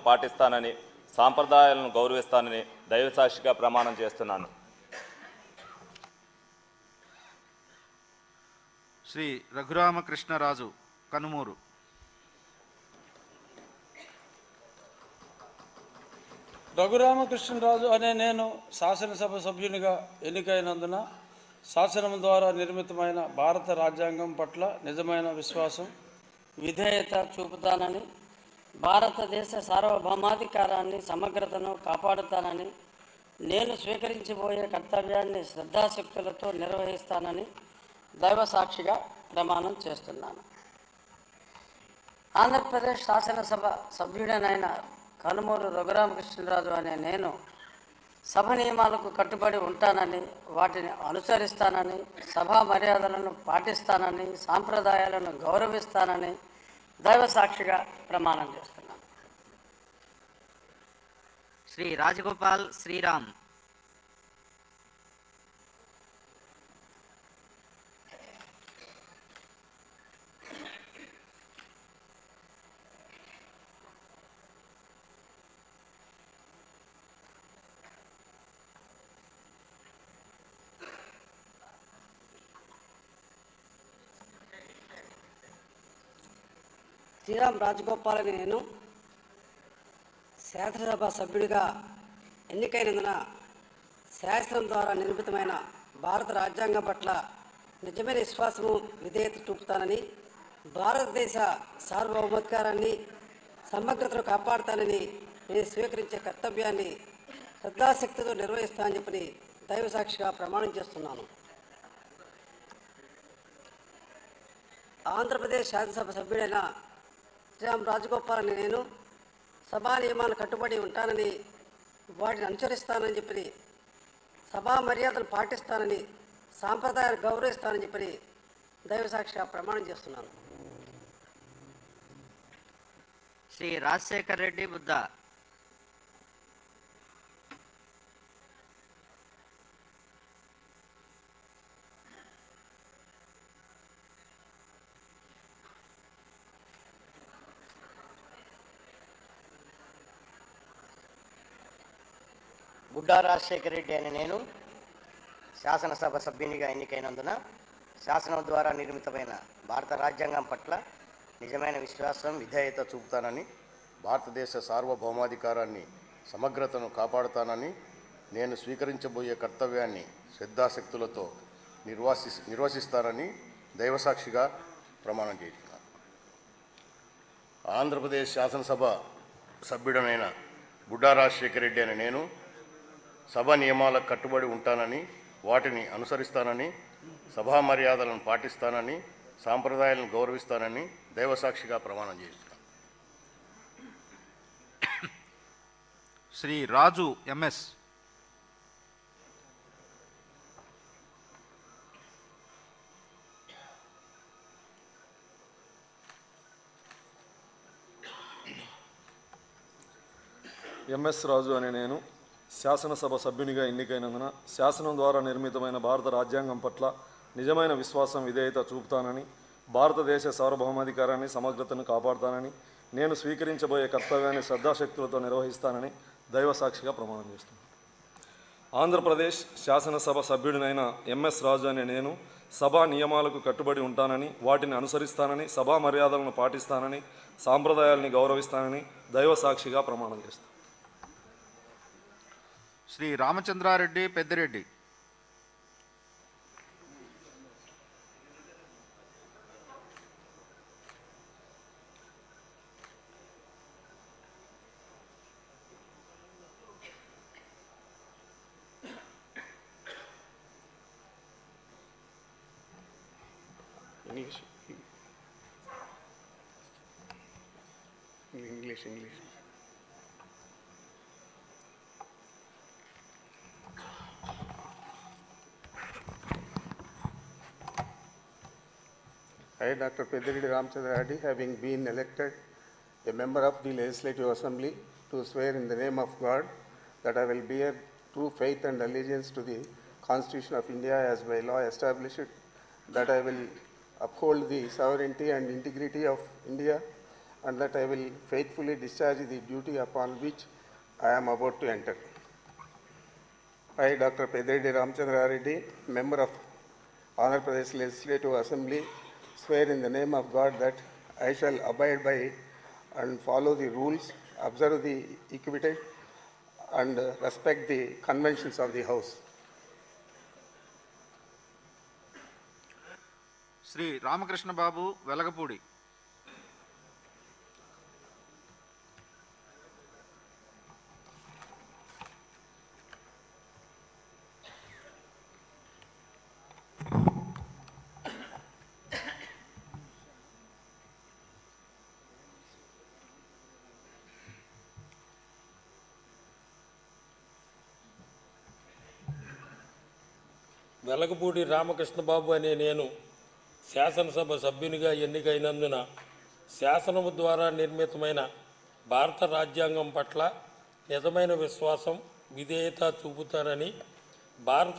మర్యాదలను పాటిస్తానని సాంప్రదాయాలను గౌరవిస్తానని దైవసాక్షిగా ప్రమాణం చేస్తున్నాను. శ్రీ రఘురామకృష్ణరాజు కనుమూరు. రఘురామకృష్ణరాజు అనే నేను శాసనసభ సభ్యునిగా ఎన్నికైనందున శాసనం ద్వారా నిర్మితమైన భారత రాజ్యాంగం పట్ల నిజమైన విశ్వాసం విధేయత చూపుతానని భారతదేశ సార్వభౌమాధికారాన్ని సమగ్రతను కాపాడుతానని నేను స్వీకరించబోయే కర్తవ్యాన్ని శ్రద్ధాశక్తులతో నిర్వహిస్తానని దైవ సాక్షిగా ప్రమాణం చేస్తున్నాను. ఆంధ్రప్రదేశ్ శాసనసభ సభ్యుడనైన కనుమూరు రఘురామకృష్ణరాజు అనే నేను సభ నియమాలకు కట్టుబడి ఉంటానని వాటిని అనుసరిస్తానని సభా మర్యాదలను పాటిస్తానని సాంప్రదాయాలను గౌరవిస్తానని దైవ సాక్షిగా ప్రమాణం చేస్తున్నాను. శ్రీ రాజగోపాల్ శ్రీరామ్. శ్రీరామ్ రాజగోపాల్ అని నేను శాసనసభ సభ్యుడిగా ఎన్నికైనందున శాసనం ద్వారా నిర్మితమైన భారత రాజ్యాంగం పట్ల నిజమైన విశ్వాసము విధేయత చూపుతానని భారతదేశ సార్వభౌమాధికారాన్ని సమగ్రతను కాపాడుతానని నేను స్వీకరించే కర్తవ్యాన్ని శ్రద్ధాశక్తితో నిర్వహిస్తానని చెప్పని దైవసాక్షిగా ప్రమాణం చేస్తున్నాను. ఆంధ్రప్రదేశ్ శాసనసభ సభ్యుడైన శ్రీరామ్ రాజగోపాల్ అని నేను సభా నియమాలు కట్టుబడి ఉంటానని వాటిని అనుసరిస్తానని చెప్పి సభా మర్యాదలు పాటిస్తానని సాంప్రదాయాలు గౌరవిస్తానని చెప్పి దైవసాక్షిగా ప్రమాణం చేస్తున్నాను. శ్రీ రాజశేఖర్ రెడ్డి బుద్ధ గుడ్డా రాజశేఖర రెడ్డి అయిన నేను శాసనసభ సభ్యునిగా ఎన్నికైనందున శాసనం ద్వారా నిర్మితమైన భారత రాజ్యాంగం పట్ల నిజమైన విశ్వాసం విధేయత చూపుతానని భారతదేశ సార్వభౌమాధికారాన్ని సమగ్రతను కాపాడుతానని నేను స్వీకరించబోయే కర్తవ్యాన్ని శ్రద్ధాశక్తులతో నిర్వాసి నిర్వసిస్తానని దైవసాక్షిగా ప్రమాణం చేస్తున్నాను ఆంధ్రప్రదేశ్ శాసనసభ సభ్యుడనైన గుడ్డా రాజశేఖర రెడ్డి అని నేను సభ నియమాలకు కట్టుబడి ఉంటానని వాటిని అనుసరిస్తానని సభా మర్యాదలను పాటిస్తానని సాంప్రదాయాలను గౌరవిస్తానని దైవసాక్షిగా ప్రమాణం చేస్తున్నాను Shri Raju M S. M S Raju అనే నేను. శాసనసభ సభ్యునిగా ఎన్నికైనందున శాసనం ద్వారా నిర్మితమైన భారత రాజ్యాంగం పట్ల నిజమైన విశ్వాసం విధేయత చూపుతానని భారతదేశ సార్వభౌమాధికారాన్ని సమగ్రతను కాపాడుతానని నేను స్వీకరించబోయే కర్తవ్యాన్ని శ్రద్ధాశక్తులతో నిర్వహిస్తానని దైవ సాక్షిగా ప్రమాణం చేస్తున్నాను. ఆంధ్రప్రదేశ్ శాసనసభ సభ్యుడినైన ఎంఎస్ రాజు అనే నేను సభా నియమాలకు కట్టుబడి ఉంటానని వాటిని అనుసరిస్తానని సభా మర్యాదలను పాటిస్తానని సాంప్రదాయాల్ని గౌరవిస్తానని దైవ సాక్షిగా ప్రమాణం చేస్తాను. Shri Ramachandra Reddy Peddireddy. English English I, Dr. Pediridi Ramchandra Reddy, having been elected a member of the Legislative Assembly, to swear in the name of God that I will bear true faith and allegiance to the Constitution of India as by law established, that I will uphold the sovereignty and integrity of India and that I will faithfully discharge the duty upon which I am about to enter. I, Dr. Pediredi Ramchandra Reddy, member of Andhra Pradesh Legislative Assembly, swear in the name of God that I shall abide by and follow the rules, observe the equity, and uh, respect the conventions of the House. Shri Ramakrishna Babu Velagapudi Velagapudi Ramakrishna Babu అనే నేను శాసనసభ సభ్యునిగా ఎన్నికైనందున శాసనము ద్వారా నిర్మితమైన భారత రాజ్యాంగం పట్ల నిజమైన విశ్వాసం విధేయత చూపుతానని భారత